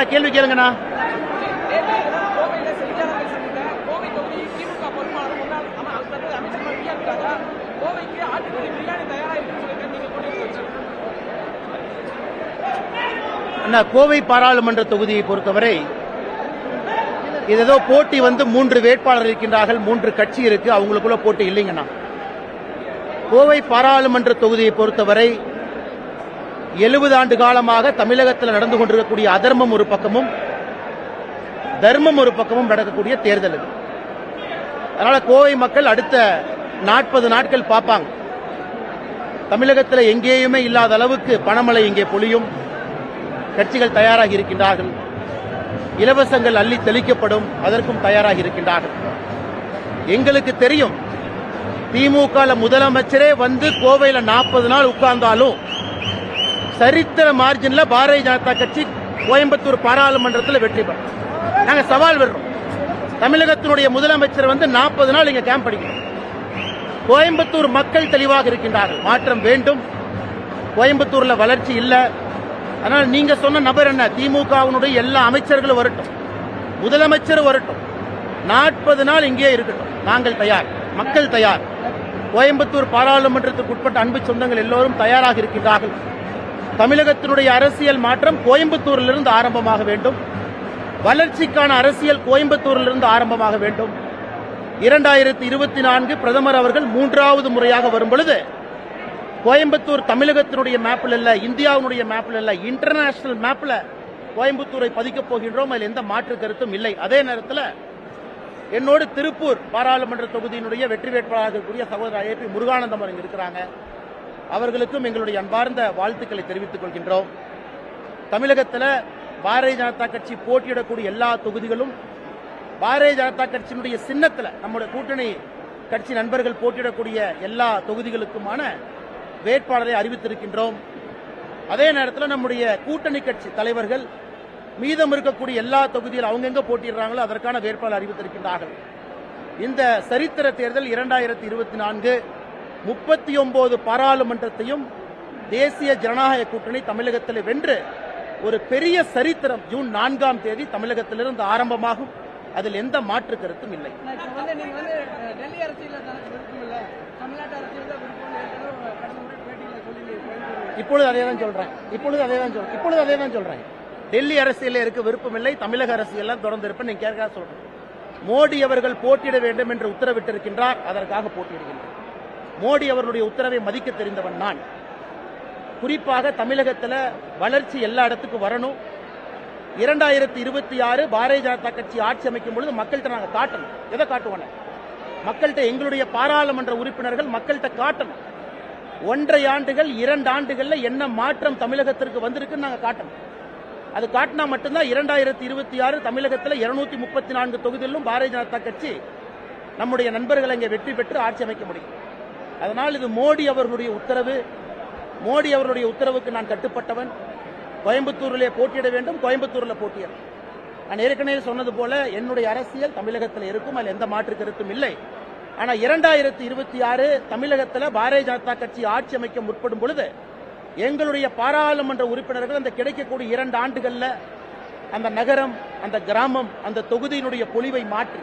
அண்ணா கேள்வி கேளுங்கண்ணா. அண்ணா கோவை பாராளுமன்ற தொகுதியை பொறுத்தவரை இது ஏதோ போட்டி வந்து மூன்று வேட்பாளர் இருக்கின்றார்கள் மூன்று கட்சி இருக்கு அவங்களுக்குள்ள போட்டி இல்லைங்கண்ணா. கோவை பாராளுமன்ற தொகுதியை பொறுத்தவரை எழுபது ஆண்டு காலமாக தமிழகத்தில் நடந்து கொண்டிருக்கக்கூடிய அதர்மம் ஒரு பக்கமும் தர்மம் ஒரு பக்கமும் நடக்கக்கூடிய தேர்தல் இது அதனால கோவை மக்கள் அடுத்த நாற்பது நாட்கள் பார்ப்பாங்க. தமிழகத்தில் எங்கேயுமே இல்லாத அளவுக்கு பணமழை இங்கே பொழியும். கட்சிகள் தயாராகி இருக்கின்றார்கள். இலவசங்கள் அள்ளி தெளிக்கப்படும். அதற்கும் தயாராகி இருக்கின்றார்கள். எங்களுக்கு தெரியும் திமுக முதலமைச்சரே வந்து கோவையில நாற்பது நாள் உட்கார்ந்தாலும் சரித்திர மார்ஜின்ல பாரதிய ஜனதா கட்சி கோயம்புத்தூர் பாராளுமன்றத்தில் வெற்றி பெறும். நாங்க சவால் விடுறோம். தமிழகத்தினுடைய முதலமைச்சர் வந்து நாற்பது நாள் இங்க கேம்ப் அடிக்கணும் கோயம்புத்தூர் மக்கள் தெளிவாக இருக்கின்றார்கள். மாற்றம் வேண்டும். கோயம்புத்தூர்ல வளர்ச்சி இல்லை. அதனால் நீங்க சொன்ன நபர் என்ன? திமுகவினுடைய எல்லா அமைச்சர்களும் வரட்டும். முதலமைச்சர் வரட்டும். நாற்பது நாள் இங்கே இருக்கட்டும். நாங்கள் தயார். மக்கள் தயார். கோயம்புத்தூர் பாராளுமன்றத்துக்கு உட்பட்ட அன்பு சொந்தங்கள் எல்லோரும் தயாராக இருக்கின்றார்கள். தமிழகத்தினுடைய அரசியல் மாற்றம் கோயம்புத்தூரிலிருந்து ஆரம்பமாக வேண்டும். வளர்ச்சிக்கான அரசியல் கோயம்புத்தூரிலிருந்து ஆரம்பமாக வேண்டும். இரண்டாயிரத்தி இருபத்தி நான்கு பிரதமர் அவர்கள் மூன்றாவது முறையாக வரும் பொழுது கோயம்புத்தூர் தமிழகத்தினுடைய மேப்பில் இல்ல இந்தியாவினுடைய மேப்பில் இல்ல இன்டர்நேஷனல் மேப்பில் கோயம்புத்தூரை பதிக்கப் போகின்றோம். அதில் எந்த மாற்று கருத்தும் இல்லை. அதே நேரத்தில் என்னோடு திருப்பூர் பாராளுமன்ற தொகுதியினுடைய வெற்றி வேட்பாளராக இருக்கக்கூடிய சகோதரர் ஏ பி முருகானந்தம் இருக்கிறாங்க. அவர்களுக்கும் எங்களுடைய அன்பார்ந்த வாழ்த்துக்களை தெரிவித்துக் கொள்கின்றோம். தமிழகத்தில் பாரதிய ஜனதா கட்சி போட்டியிடக்கூடிய எல்லா தொகுதிகளும் பாரதிய ஜனதா கட்சியினுடைய சின்னத்தில் நம்முடைய கூட்டணி கட்சி நண்பர்கள் போட்டியிடக்கூடிய எல்லா தொகுதிகளுக்குமான வேட்பாளரை அறிவித்திருக்கின்றோம். அதே நேரத்தில் நம்முடைய கூட்டணி கட்சி தலைவர்கள் மீதம் இருக்கக்கூடிய எல்லா தொகுதியில் அவங்கெங்க போட்டியிடுறாங்களோ அதற்கான வேட்பாளர் அறிவித்திருக்கின்றார்கள். இந்த சரித்திர தேர்தல் இரண்டாயிரத்தி இருபத்தி நான்கு முப்பத்தி ஒன்பது பாராளுமன்றத்தையும் தேசிய ஜனநாயக கூட்டணி தமிழகத்தில் வென்று ஒரு பெரிய சரித்திரம் ஜூன் நான்காம் தேதி தமிழகத்திலிருந்து ஆரம்பமாகும். அதில் எந்த மாற்று கருத்தும் இல்லை. அரசியல அரசியல் இப்பொழுது அதே தான் சொல்றேன் இப்பொழுது அதே தான் சொல்றேன். இப்பொழுது அதே தான் சொல்றேன். டெல்லி அரசியலில் இருக்க விருப்பம் இல்லை. தமிழக அரசியல் தொடர்ந்து இருப்பேன் நீங்க கேட்க சொல்றேன். மோடி அவர்கள் போட்டியிட வேண்டும் என்று உத்தரவிட்டிருக்கின்றார். அதற்காக போட்டியிடுகின்றார் மோடி அவர்களுடைய உத்தரவை மதிக்க தெரிந்தவன் நான். குறிப்பாக தமிழகத்தில் வளர்ச்சி எல்லா இடத்துக்கும் வரணும். இரண்டாயிரத்தி இருபத்தி ஆறு பாரதிய ஜனதா கட்சி ஆட்சி அமைக்கும் பொழுது மக்கள்கிட்ட நாங்கள் காட்டணும். எதை காட்டுவோம் மக்கள்கிட்ட எங்களுடைய பாராளுமன்ற உறுப்பினர்கள் மக்கள்கிட்ட காட்டணும். ஒன்றரை ஆண்டுகள் இரண்டு ஆண்டுகளில் என்ன மாற்றம் தமிழகத்திற்கு வந்திருக்குன்னு நாங்கள் காட்டணும். அது காட்டினா மட்டும்தான் இரண்டாயிரத்தி இருபத்தி ஆறு தமிழகத்தில் இருநூத்தி முப்பத்தி நான்கு தொகுதிகளிலும் பாரதிய ஜனதா கட்சி நம்முடைய நண்பர்கள் அங்கே வெற்றி பெற்று ஆட்சி அமைக்க முடியும். அதனால் இது மோடி அவர்களுடைய உத்தரவு. மோடி அவர்களுடைய உத்தரவுக்கு நான் கட்டுப்பட்டவன். கோயம்புத்தூரிலே போட்டியிட வேண்டும். கோயம்புத்தூரில் போட்டியிட. நான் ஏற்கனவே சொன்னது போல என்னுடைய அரசியல் தமிழகத்தில் இருக்கும். அதில் எந்த மாற்று கருத்தும் இல்லை. ஆனால் இரண்டாயிரத்தி இருபத்தி ஆறு தமிழகத்தில் பாரதிய ஜனதா கட்சி ஆட்சி அமைக்க முற்படும் பொழுது எங்களுடைய பாராளுமன்ற உறுப்பினர்கள் அந்த கிடைக்கக்கூடிய இரண்டு ஆண்டுகளில் அந்த நகரம் அந்த கிராமம் அந்த தொகுதியினுடைய பொலிவை மாற்றி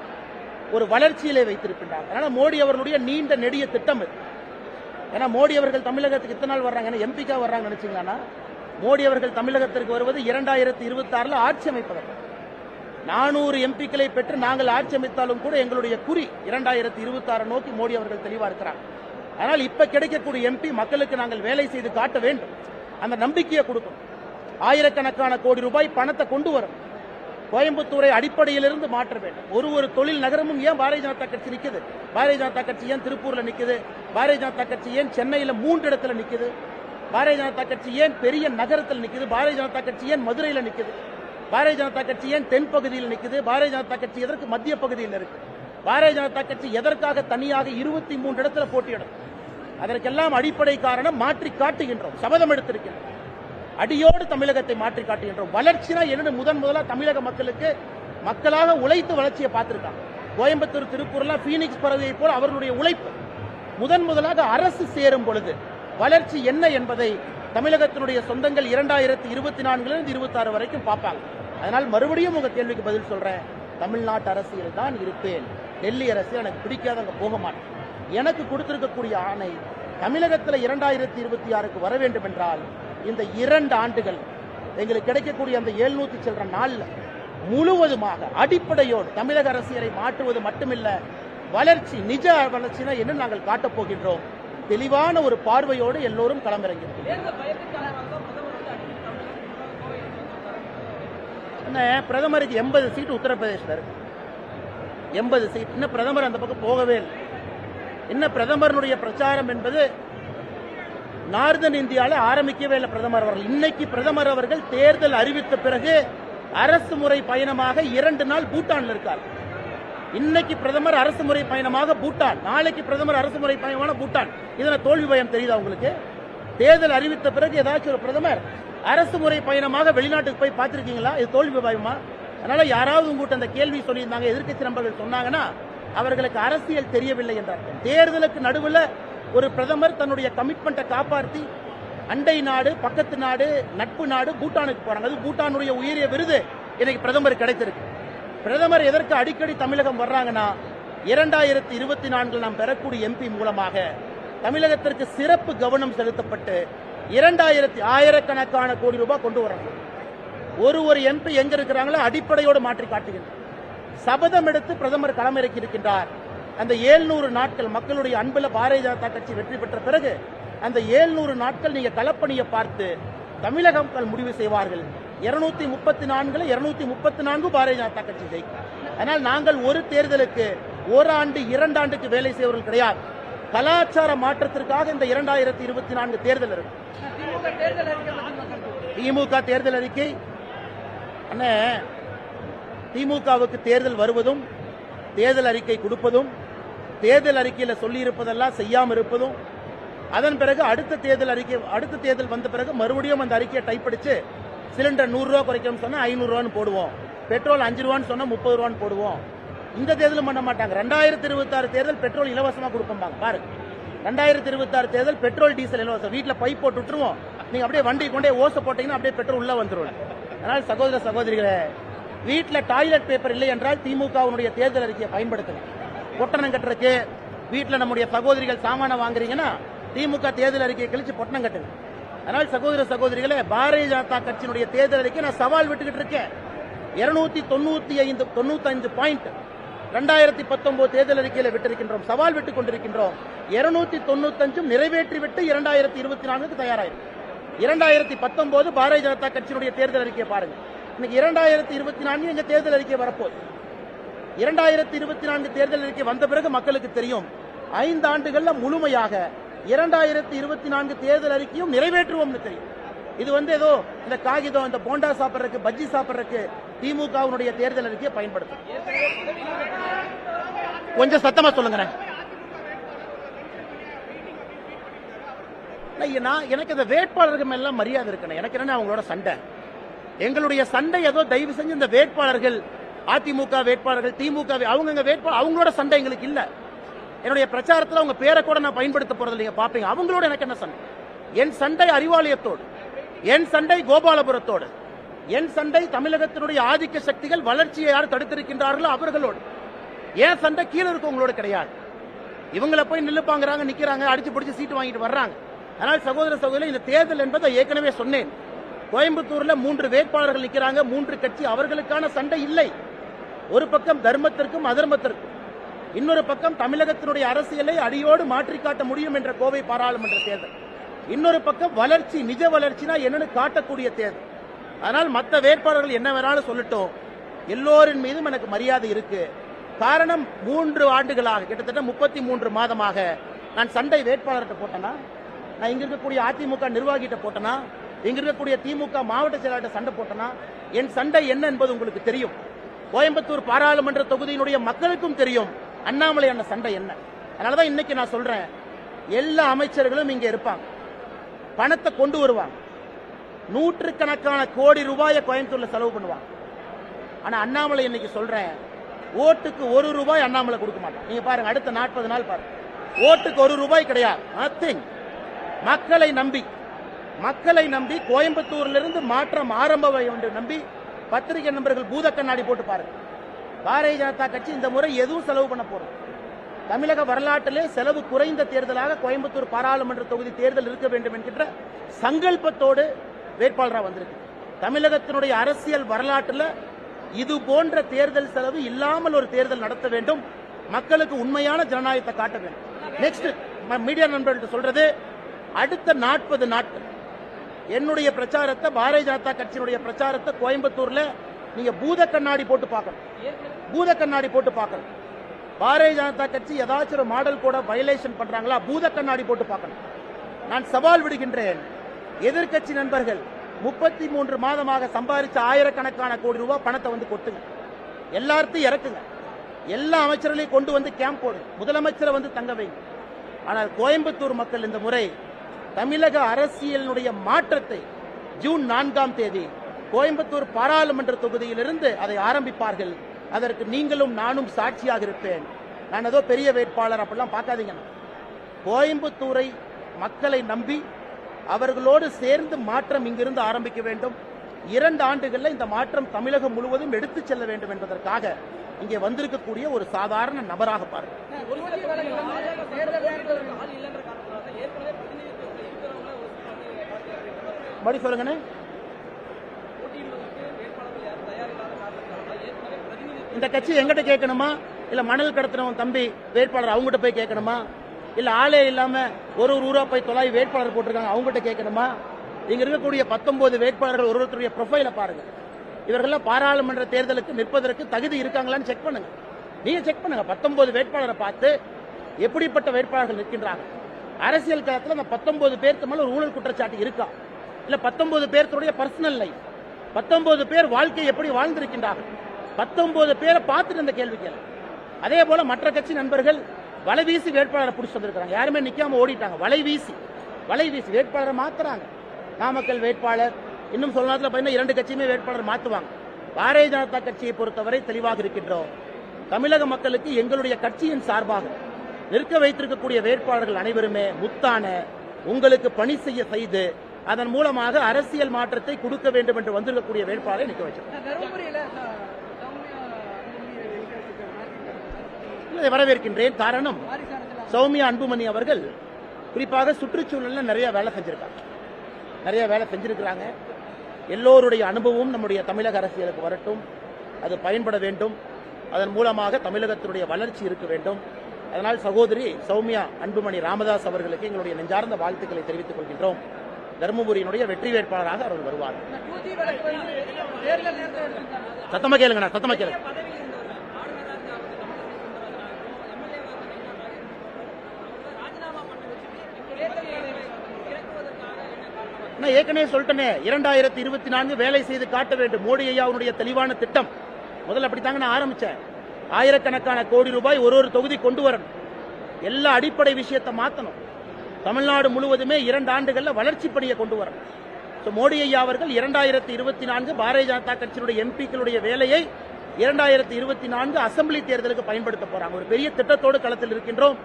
ஒரு வளர்ச்சியிலே வைத்திருக்கின்றார் அதனால மோடி அவர்களுடைய நீண்ட நெடிய திட்டம் இது. ஏன்னா மோடி அவர்கள் தமிழகத்துக்கு இத்தனை நாள் வர்றாங்க எம்பிக்காக எம்பிக்கா வர்றாங்க மோடி அவர்கள் தமிழகத்திற்கு வருவது இரண்டாயிரத்தி இருபத்தி ஆறுல ஆட்சி அமைப்பதற்கு நானூறு எம்பிக்களை பெற்று நாங்கள் ஆட்சி அமைத்தாலும் கூட எங்களுடைய குறி இரண்டாயிரத்தி இருபத்தி ஆறு நோக்கி மோடி அவர்கள் தெளிவா இருக்கிறாங்க ஆனால் இப்ப கிடைக்கக்கூடிய எம்பி மக்களுக்கு நாங்கள் வேலை செய்து காட்ட வேண்டும். அந்த நம்பிக்கையை கொடுக்கணும் ஆயிரக்கணக்கான கோடி ரூபாய் பணத்தை கொண்டு வரும். கோயம்புத்தூரை அடிப்படையிலிருந்து மாற்ற வேண்டும். ஒரு ஒரு தொழில் நகரமும் ஏன் பாரதிய ஜனதா கட்சி நிற்குது பாரதிய ஜனதா கட்சி ஏன் திருப்பூர்ல நிற்குது பாரதிய ஜனதா கட்சி ஏன் சென்னையில் மூன்று இடத்துல நிற்குது பாரதிய ஜனதா கட்சி ஏன் பெரிய நகரத்தில் நிற்குது பாரதிய ஜனதா கட்சி ஏன் மதுரையில் நிற்குது பாரதிய ஜனதா கட்சி ஏன் தென் பகுதியில் நிக்குது? பாரதிய ஜனதா கட்சி எதற்கு மத்திய பகுதியில் இருக்கு? பாரதிய ஜனதா கட்சி எதற்காக தனியாக இருபத்தி மூன்று இடத்துல போட்டியிடும்? அதற்கெல்லாம் அடிப்படை காரணம் மாற்றி காட்டுகின்றோம். சபதம் எடுத்திருக்கின்றோம் அடியோடு தமிழகத்தை மாற்றி காட்டுகின்றோம் வளர்ச்சினா என்னன்னு முதன் முதலா தமிழக மக்களுக்கு மக்களாக உழைத்து வளர்ச்சியை பார்த்திருக்காங்க. கோயம்புத்தூர் திருப்பூர்லாம் பீனிக்ஸ் பறவையை போல அவர்களுடைய உழைப்பு. முதன் முதலாக அரசு சேரும் பொழுது வளர்ச்சி என்ன என்பதை தமிழகத்தினுடைய சொந்தங்கள் இரண்டாயிரத்தி இருபத்தி நான்கிலிருந்து இருபத்தாறு வரைக்கும் பார்ப்பாங்க. அதனால் மறுபடியும் உங்க கேள்விக்கு பதில் சொல்றேன். தமிழ்நாட்டு அரசியல் தான் இருப்பேன். டெல்லி அரசு எனக்கு பிடிக்காத அங்க போக மாட்டேன். எனக்கு கொடுத்திருக்கக்கூடிய ஆணை தமிழகத்தில் இரண்டாயிரத்தி இருபத்தி ஆறுக்கு வர வேண்டும் என்றால் இந்த இரண்டு ஆண்டுகள் எங்களுக்கு கிடைக்கக்கூடிய அந்த எழுநூத்தி சில்லற நாள்ல முழுவதுமாக அடிப்படையோடு தமிழக அரசியலை மாற்றுவது மட்டுமில்ல வளர்ச்சி நிஜ வளர்ச்சினா என்ன நாங்கள் காட்டப் போகின்றோம்? தெளிவான ஒரு பார்வையோடு எல்லோரும் களமிறங்கியிருக்கிறோம். பிரதமருக்கு எண்பது சீட் உத்தரப்பிரதேசல இருக்கு. எண்பது சீட். இன்னும் பிரதமர் அந்த பக்கம் போகவே இல்லை. இன்னும் பிரதமருடைய பிரச்சாரம் என்பது நார்தன் இந்தியாவில் ஆரம்பிக்கவே இல்லை பிரதமர் அவர்கள். இன்னைக்கு பிரதமர் அவர்கள் தேர்தல் அறிவித்த பிறகு அரசு முறை பயணமாக இரண்டு நாள் பூட்டான்ல இருக்கார். இன்னைக்கு பிரதமர் அரசு முறை பயணமாக பூட்டான். நாளைக்கு பிரதமர் அரசு முறை பயணமான பூட்டான். இதனை தோல்வி பயம் தெரியுதா உங்களுக்கு? தேர்தல் அறிவித்த பிறகு ஏதாச்சும் ஒரு பிரதமர் அரசு முறை பயணமாக வெளிநாட்டுக்கு போய் பார்த்துருக்கீங்களா? இது தோல்வி பயமா? அதனால யாராவது உங்கள்கிட்ட அந்த கேள்வி சொல்லியிருந்தாங்க எதிர்க்கட்சி நண்பர்கள் சொன்னாங்கன்னா அவர்களுக்கு அரசியல் தெரியவில்லை என்றார் தேர்தலுக்கு நடுவில் ஒரு பிரதமர் தன்னுடைய கமிட்மெண்ட்டை காப்பாற்றி அண்டை நாடு பக்கத்து நாடு நட்பு நாடு பூட்டானுக்கு போறாங்க. அது பூட்டானுடைய உயரிய விருது இன்னைக்கு பிரதமர் கிடைத்திருக்கு. பிரதமர் எதற்கு அடிக்கடி தமிழகம் வர்றாங்கன்னா இரண்டாயிரத்தி இருபத்தி நான்கில் நாம் பெறக்கூடிய எம்பி மூலமாக தமிழகத்திற்கு சிறப்பு கவனம் செலுத்தப்பட்டு இரண்டாயிரத்தி ஆயிரக்கணக்கான கோடி ரூபாய் கொண்டு வராங்க ஒரு ஒரு எம்பி எங்க இருக்கிறாங்களோ அடிப்படையோடு மாற்றி காட்டுகின்றனர். சபதம் எடுத்து பிரதமர் களமிறக்கி இருக்கின்றார். அந்த ஏழ்நூறு நாட்கள் மக்களுடைய அன்புல பாரதிய ஜனதா கட்சி வெற்றி பெற்ற பிறகு அந்த ஏழ்நூறு நாட்கள் நீங்க களப்பணியை பார்த்து தமிழக மக்கள் முடிவு செய்வார்கள். இருநூத்தி முப்பத்தி நான்குல இருநூத்தி முப்பத்தி நான்கு பாரதிய ஜனதா கட்சி ஜெயிக்கும். அதனால் நாங்கள் ஒரு தேர்தலுக்கு ஓராண்டு இரண்டாண்டுக்கு வேலை செய்வர்கள் கிடையாது. கலாச்சார மாற்றத்திற்காக இந்த இரண்டாயிரத்தி இருபத்தி நான்கு தேர்தல் இருக்கு. திமுக தேர்தல் அறிக்கை பற்றி மக்கள் திமுக தேர்தல் அறிக்கை? அண்ணே திமுகவுக்கு தேர்தல் வருவதும் தேர்தல் அறிக்கை கொடுப்பதும் தேர்தல் அறிக்கையில் சொல்லியிருப்பதெல்லாம் செய்யாமல் இருப்பதும் அதன் பிறகு அடுத்த தேர்தல் அறிக்கை அடுத்த தேர்தல் வந்த பிறகு மறுபடியும் அந்த அறிக்கையை டைப் அடிச்சு சிலிண்டர் நூறுரூவா குறைக்கணும்னு சொன்னால் ஐநூறுரூவான்னு போடுவோம். பெட்ரோல் அஞ்சு ரூபான்னு சொன்னால் முப்பது ரூபான்னு போடுவோம். இந்த தேர்தலும் பண்ண மாட்டாங்க. ரெண்டாயிரத்தி இருபத்தாறு தேர்தல் பெட்ரோல் இலவசமாக கொடுப்பாங்க பாருங்க. ரெண்டாயிரத்தி இருபத்தாறு தேர்தல் பெட்ரோல் டீசல் இலவசம். வீட்டில் பைப் போட்டு விட்டுருவோம். நீங்கள் அப்படியே வண்டி கொண்டே ஓசை போட்டீங்கன்னா அப்படியே பெட்ரோல் உள்ளே வந்துடும் அதனால் சகோதர சகோதரிகளே வீட்டில் டாய்லெட் பேப்பர் இல்லை என்றால் திமுகவினுடைய தேர்தல் அறிக்கையை பயன்படுத்தலாம். பொட்டணம் கட்டுறதுக்கு வீட்டில் நம்முடைய சகோதரிகள் சாமான வாங்குறீங்கன்னா திமுக தேர்தல் அறிக்கையை கழிச்சு பொட்டணம் கட்டுங்க. அதனால் சகோதர சகோதரிகளே பாரதிய ஜனதா கட்சியினுடைய தேர்தல் அறிக்கை நான் சவால் விட்டுக்கிட்டு இருக்கேன். இருநூத்தி தொண்ணூத்தி ஐந்து தொண்ணூத்தி ஐந்து பாயிண்ட் ரெண்டாயிரத்தி பத்தொன்பது தேர்தல் அறிக்கையில் விட்டிருக்கின்றோம் சவால் விட்டுக் கொண்டிருக்கின்றோம். இருநூத்தி தொண்ணூத்தஞ்சும் நிறைவேற்றி விட்டு இரண்டாயிரத்தி இருபத்தி நான்குக்கு தயாராயிரும் இரண்டாயிரத்தி பத்தொன்பது பாரதிய ஜனதா கட்சியினுடைய தேர்தல் அறிக்கையை பாருங்க. இன்னைக்கு இரண்டாயிரத்தி இருபத்தி நான்கு எங்க தேர்தல் அறிக்கை வரப்போகுது. இரண்டாயிரத்தி இருபத்தி நான்கு தேர்தல் அறிக்கை வந்த பிறகு மக்களுக்கு தெரியும். ஐந்து ஆண்டுகள்ல முழுமையாக இரண்டாயிரத்தி இருபத்தி நான்கு தேர்தல் அறிக்கையும் நிறைவேற்றுவோம்னு தெரியும். இது வந்து ஏதோ இந்த காகிதம் இந்த போண்டா சாப்பிட்றதுக்கு பஜ்ஜி சாப்பிட்றதுக்கு திமுகவுடைய தேர்தல் அறிக்கையை பயன்படுத்தும். கொஞ்சம் சத்தமா சொல்லுங்க நான் எனக்கு இந்த வேட்பாளர்கள் எல்லாம் மரியாதை இருக்கணும். எனக்கு என்ன அவங்களோட சண்டை. எங்களுடைய சண்டை ஏதோ தயவு செஞ்சு இந்த வேட்பாளர்கள் அதிமுக வேட்பாளர்கள் திமுக அவங்க வேட்பாளர் அவங்களோட சண்டை எங்களுக்கு இல்ல. என்னுடைய பிரச்சாரத்தில் அவங்க பேரை கூட நான் பயன்படுத்த போறது நீங்க பாப்பீங்க. அவங்களோட எனக்கு என்ன சண்டை? என் சண்டை அறிவாலயத்தோடு என் சண்டை கோபாலபுரத்தோடு என் சண்டை தமிழகத்தினுடைய ஆதிக்க சக்திகள் வளர்ச்சியை யார் தடுத்திருக்கின்றார்களோ அவர்களோடு. ஏன் சண்டை கீழே இருக்கவங்களோட கிடையாது. இவங்கள போய் நில்லுப்பாங்கிறாங்க நிக்கிறாங்க அடிச்சு பிடிச்சி சீட்டு வாங்கிட்டு வர்றாங்க. ஆனால் சகோதர சகோதரி இந்த தேர்தல் என்பதை ஏற்கனவே சொன்னேன். கோயம்புத்தூர்ல மூன்று வேட்பாளர்கள் நிக்கிறாங்க மூன்று கட்சி அவர்களுக்கான சண்டை இல்லை. ஒரு பக்கம் தர்மத்திற்கும் அதர்மத்திற்கும். இன்னொரு பக்கம் தமிழகத்தினுடைய அரசியலை அடியோடு மாற்றி காட்ட முடியும் என்ற கோவை பாராளுமன்ற தேர்தல். இன்னொரு பக்கம் வளர்ச்சி நிஜ வளர்ச்சினா என்னன்னு காட்டக்கூடிய தேர்தல். அதனால் மற்ற வேட்பாளர்கள் என்ன வேணாலும் சொல்லட்டும் எல்லோரின் மீதும் எனக்கு மரியாதை இருக்கு. காரணம் மூன்று ஆண்டுகளாக கிட்டத்தட்ட முப்பத்தி மூன்று மாதமாக நான் சண்டை வேட்பாளர்கிட்ட போட்டேனா? நான் இங்க இருக்கக்கூடிய அதிமுக நிர்வாகிகிட்ட போட்டேனா? இங்க இருக்கக்கூடிய திமுக மாவட்ட செயலாளர்கிட்ட சண்டை போட்டேனா? என் சண்டை என்ன என்பது உங்களுக்கு தெரியும். கோயம்புத்தூர் பாராளுமன்ற தொகுதியினுடைய மக்களுக்கும் தெரியும். அண்ணாமலை அண்ணன் சண்டை என்ன? அதனாலதான் இன்னைக்கு நான் சொல்றேன். எல்லா அமைச்சர்களும் இங்க இருப்பாங்க. பணத்தை கொண்டு வருவாங்க. நூற்றுக்கணக்கான கோடி ரூபாயை கோயம்புத்தூர்ல செலவு பண்ணுவாங்க. ஆனா அண்ணாமலை இன்னைக்கு சொல்றேன் ஓட்டுக்கு ஒரு ரூபாய் அண்ணாமலை கொடுக்க மாட்டான். நீங்க பாருங்க அடுத்த நாற்பது நாள் பாருங்க. ஓட்டுக்கு ஒரு ரூபாய் கிடையாது. நத்திங் மக்களை நம்பி மக்களை நம்பி கோயம்புத்தூரிலிருந்து மாற்றம் ஆரம்ப நம்பி பத்திரிகை நண்பர்கள் பூத கண்ணாடி போட்டு பாருங்க. பாரதிய ஜனதா கட்சி இந்த முறை எதுவும் செலவு பண்ண போறோம். தமிழக வரலாற்றிலே செலவு குறைந்த தேர்தலாக கோயம்புத்தூர் பாராளுமன்ற தொகுதி தேர்தல் இருக்க வேண்டும் என்கின்ற சங்கல்பத்தோடு வேட்பாளராக வந்திருக்கு. தமிழகத்தினுடைய அரசியல் வரலாற்றில் இது போன்ற தேர்தல் செலவு இல்லாமல் ஒரு தேர்தல் நடத்த வேண்டும். மக்களுக்கு உண்மையான ஜனநாயகத்தை காட்ட வேண்டும். நெக்ஸ்ட் மீடியா நண்பர்கள்ட்ட சொல்றது அடுத்த நாற்பது நாட்கள் என்னுடைய பிரச்சாரத்தை பாரதிய ஜனதா கட்சியினுடைய பிரச்சாரத்தை கோயம்புத்தூர்ல நீங்க பூத கண்ணாடி போட்டு பார்க்கணும். பூத கண்ணாடி போட்டு பார்க்கணும். பாரதிய ஜனதா கட்சி ஏதாச்சும் ஒரு மாடல் கூட வயலேஷன் பண்றாங்களா பூத கண்ணாடி போட்டு பார்க்கணும். நான் சவால் விடுகின்றேன். எதிர்க்கட்சி நண்பர்கள் முப்பத்தி மூன்று மாதமாக சம்பாதிச்ச ஆயிரக்கணக்கான கோடி ரூபாய் பணத்தை வந்து கொட்டுங்க. எல்லார்த்தையும் இறக்குங்க. எல்லா அமைச்சர்களையும் கொண்டு வந்து கேம்ப் போடுங்க. முதலமைச்சரை வந்து தங்க வைங்க. ஆனால் கோயம்புத்தூர் மக்கள் இந்த முறை தமிழக அரசியலினுடைய மாற்றத்தை ஜூன் நான்காம் தேதி கோயம்புத்தூர் பாராளுமன்ற தொகுதியிலிருந்து அதை ஆரம்பிப்பார்கள். அதற்கு நீங்களும் நானும் சாட்சியாக இருப்பேன். நான் ஏதோ பெரிய வேட்பாளர் அப்படிலாம் பார்க்காதீங்க. கோயம்புத்தூரை மக்களை நம்பி அவர்களோடு சேர்ந்து மாற்றம் இங்கிருந்து ஆரம்பிக்க வேண்டும். இரண்டு ஆண்டுகளில் இந்த மாற்றம் தமிழகம் முழுவதும் எடுத்துச் செல்ல வேண்டும் என்பதற்காக இங்கே வந்திருக்கக்கூடிய ஒரு சாதாரண நபராக பாருங்கள் ஒருவேளை பாஜக தேர்தல் நேரத்தில் ஆள் இல்லைன்ற காரணத்தினால ஏற்கனவே பிரதிநிதித்துவத்தில் இருக்கிறவங்கள ஒரு சில வந்து பார்ட்டி மறுபடி சொல்லுங்கண்ணே. இந்த கட்சி எங்கிட்ட கேட்கணுமா? இல்ல மணல் கடத்தினவன் தம்பி வேட்பாளர் அவங்ககிட்ட போய் கேட்கணுமா? இல்ல ஆளே இல்லாம ஒரு ஒரு ஊரா போய் தொலாவி வேட்பாளர் போட்டிருக்காங்க அவங்ககிட்ட கேட்கணுமா? இங்க இருக்கக்கூடிய பத்தொன்பது வேட்பாளர்கள் ஒரு ஒருத்தருடைய ப்ரொஃபைல பாருங்க. இவர்கள் பாராளுமன்ற தேர்தலுக்கு நிற்பதற்கு தகுதி இருக்காங்களான்னு செக் பண்ணுங்க. நீங்க செக் பண்ணுங்க. பத்தொன்பது வேட்பாளரை பார்த்து எப்படிப்பட்ட வேட்பாளர்கள் நிற்கின்றாங்க அரசியல் களத்தில் அந்த பத்தொன்பது பேருக்கு மேல ஒரு ஊழல் குற்றச்சாட்டு இருக்கா? இல்லை பத்தொன்பது பேர்த்துடைய பர்சனல் லைஃப் பத்தொன்பது பேர் வாழ்க்கை எப்படி வாழ்ந்திருக்கின்றார்கள்? பத்தொன்பது பேரை பார்த்துட்டு இந்த கேள்வி கேள்வி அதே போல மற்ற கட்சி நண்பர்கள் வலை வீசி வேட்பாளரை பிடிச்சி வந்திருக்கிறாங்க. யாருமே நிற்காம ஓடிட்டாங்க. வலை வீசி. வலை வீசி. வேட்பாளரை மாத்துறாங்க. நாமக்கல் வேட்பாளர் இன்னும் சொல்ல நேரத்தில் பார்த்தீங்கன்னா இரண்டு கட்சியுமே வேட்பாளர் மாற்றுவாங்க பாரதிய ஜனதா கட்சியை பொறுத்தவரை தெளிவாக இருக்கின்றோம். தமிழக மக்களுக்கு எங்களுடைய கட்சியின் சார்பாக நிற்க வைத்திருக்கக்கூடிய வேட்பாளர்கள் அனைவருமே முத்தான உங்களுக்கு பணி செய்ய செய்து அதன் மூலமாக அரசியல் மாற்றத்தை கொடுக்க வேண்டும் என்று வந்திருக்கக்கூடிய வேட்பாளரை நிற்க வச்சிருக்கோம். வரவேற்கின்றேன். காரணம் சௌமியா அன்புமணி அவர்கள் குறிப்பாக சுற்றுச்சூழல்ல நிறைய வேலை செஞ்சிருக்காங்க. நிறைய வேலை செஞ்சிருக்கிறாங்க. எல்லோருடைய அனுபவம் நம்முடைய தமிழக அரசியலுக்கு வரட்டும். அது பயன்பட வேண்டும். அதன் மூலமாக தமிழகத்தினுடைய வளர்ச்சி இருக்க வேண்டும். அதனால் சகோதரி சௌமியா அன்புமணி ராமதாஸ் அவர்களுக்கு எங்களுடைய நெஞ்சார்ந்த வாழ்த்துக்களை தெரிவித்துக் கொள்கின்றோம். தருமபுரியினுடைய வெற்றி வேட்பாளராக அவர்கள் வருவார். சத்தமா கேளுங்கண்ணா சத்தமா கேளுங்க நான் ஏற்கனவே சொல்லிட்டேனே இரண்டாயிரத்தி இருபத்தி நான்கு வேலை செய்து காட்ட வேண்டும். மோடி ஐயாவுடைய தெளிவான திட்டம். முதல்ல அப்படித்தாங்க நான் ஆரம்பிச்சேன். ஆயிரக்கணக்கான கோடி ரூபாய் ஒரு ஒரு தொகுதி கொண்டு வரணும். எல்லா அடிப்படை விஷயத்தை மாத்தணும். தமிழ்நாடு முழுவதுமே இரண்டு ஆண்டுகளில் வளர்ச்சி பணியை கொண்டு வரணும் ஸோ மோடி ஐயா அவர்கள் இரண்டாயிரத்தி இருபத்தி நான்கு பாரதிய ஜனதா கட்சியினுடைய எம்பிக்களுடைய வேலையை இரண்டாயிரத்தி இருபத்தி நான்கு அசம்பிளி தேர்தலுக்கு பயன்படுத்த போறாங்க. ஒரு பெரிய திட்டத்தோடு களத்தில் இருக்கின்றோம்.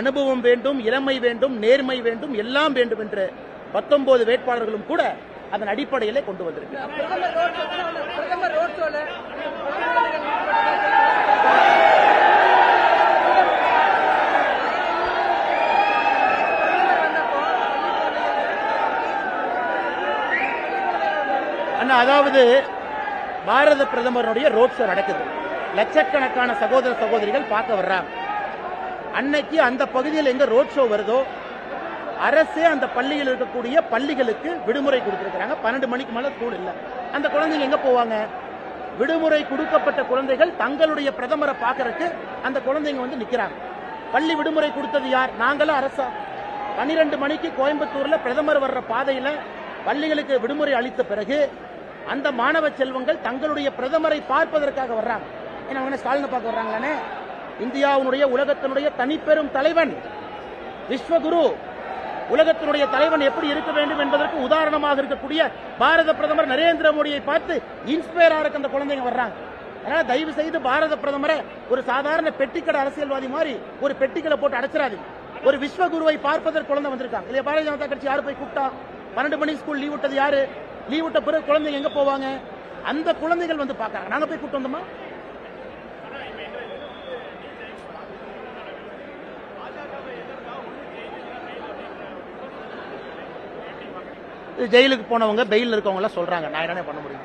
அனுபவம் வேண்டும் இளமை வேண்டும் நேர்மை வேண்டும் எல்லாம் வேண்டும் என்று பத்தொன்பது வேட்பாளர்களும் கூட அதன் அடிப்படையிலே கொண்டு வந்திருக்கிறார் பிரதமர் ரோட் ஷோல பிரதமர் ரோட் ஷோல அண்ணா அதாவது பாரத பிரதமருடைய ரோட் ஷோ நடக்குது. லட்சக்கணக்கான சகோதர சகோதரிகள் பார்க்க வர்றாங்க. அன்னைக்கு அந்த பகுதியில் எங்க ரோட் ஷோ வருதோ அரசே அந்த பள்ளியில் இருக்கக்கூடிய பள்ளிகளுக்கு விடுமுறை கொடுத்திருக்கிறாங்க. பன்னெண்டு மணிக்கு மேல ஸ்கூல் இல்ல. அந்த குழந்தைங்க எங்க போவாங்க? விடுமுறை கொடுக்கப்பட்ட குழந்தைகள் தங்களுடைய பிரதமரை பார்க்கறதுக்கு அந்த குழந்தைங்க வந்து நிக்கிறாங்க. பள்ளி விடுமுறை கொடுத்தது யார்? நாங்களும் அரசா? பன்னிரண்டு மணிக்கு கோயம்புத்தூர்ல பிரதமர் வர்ற பாதையில பள்ளிகளுக்கு விடுமுறை அளித்த பிறகு அந்த மாணவ செல்வங்கள் தங்களுடைய பிரதமரை பார்ப்பதற்காக வர்றாங்க. ஏன்னா அவங்க ஸ்டாலினை பார்க்க வர்றாங்களானே? இந்தியாவுடைய உலகத்தினுடைய தனிப்பெரும் தலைவன் விஸ்வகுரு. உலகத்தினுடைய தலைவன் எப்படி இருக்க வேண்டும் என்பதற்கு உதாரணமாக இருக்கக்கூடிய பாரத பிரதமர் நரேந்திர மோடியை பார்த்து இன்ஸ்பயர் இருக்க அந்த குழந்தைங்க வர்றாங்க. அதனால தயவு செய்து பாரத பிரதமரை ஒரு சாதாரண பெட்டிக்கடை அரசியல்வாதி மாதிரி ஒரு பெட்டிக்கடை போட்டு அடைச்சிடாதீங்க. ஒரு விஸ்வகுருவை பார்ப்பதற்கு குழந்தை வந்திருக்காங்க. இல்லையா பாரதிய ஜனதா கட்சி யாரு போய் கூப்பிட்டா? பன்னெண்டு மணி ஸ்கூல் லீவ் விட்டது யாரு? லீவ் விட்ட பிறகு குழந்தைங்க எங்க போவாங்க? அந்த குழந்தைகள் வந்து பார்க்கறாங்க. நாங்க போய் கூட்டு வந்தோமா? இது ஜெயிலுக்கு போனவங்க பெயில் இருக்கவங்க எல்லாம் சொல்றாங்க. நான் என்ன பண்ண முடியும்?